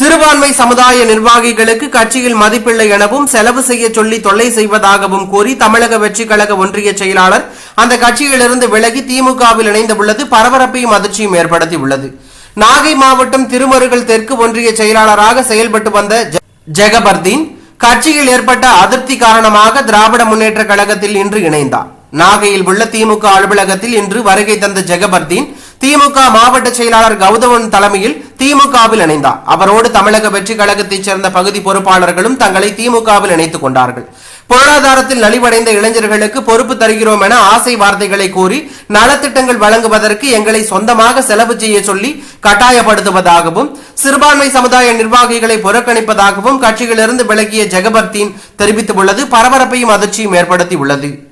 சிறுபான்மை சமுதாய நிர்வாகிகளுக்கு கட்சியில் மதிப்பில்லை எனவும் செலவு செய்ய சொல்லி தொல்லை செய்வதாகவும் கூறி தமிழக வெற்றி கழக ஒன்றிய செயலாளர் அந்த கட்சியிலிருந்து விலகி திமுகவில் இணைந்துள்ளது பரபரப்பையும் அதிர்ச்சியும் ஏற்படுத்தியுள்ளது. நாகை மாவட்டம் திருமருகல் தெற்கு ஒன்றிய செயலாளராக செயல்பட்டு வந்த ஜெகபர்தீன் கட்சியில் ஏற்பட்ட அதிருப்தி காரணமாக திராவிட முன்னேற்ற கழகத்தில் இன்று இணைந்தார். நாகையில் உள்ள திமுக அலுவலகத்தில் இன்று வருகை தந்த ஜெகபர்தீன் திமுக மாவட்ட செயலாளர் கௌதமன் தலைமையில் திமுகவில் இணைந்தார். அவரோடு தமிழக வெற்றி கழகத்தைச் சேர்ந்த பகுதி பொறுப்பாளர்களும் தங்களை திமுகவில் இணைத்துக் கொண்டார்கள். பொருளாதாரத்தில் நலிவடைந்த இளைஞர்களுக்கு பொறுப்பு தருகிறோம் என ஆசை வார்த்தைகளை கூறி நலத்திட்டங்கள் வழங்குவதற்கு எங்களை சொந்தமாக செலவு செய்ய சொல்லி கட்டாயப்படுத்துவதாகவும் சிறுபான்மை சமுதாய நிர்வாகிகளை புறக்கணிப்பதாகவும் கட்சியிலிருந்து விலகிய ஜெகபர்தீன் தெரிவித்துள்ளது. பரபரப்பையும் அதிர்ச்சியும் ஏற்படுத்தியுள்ளது.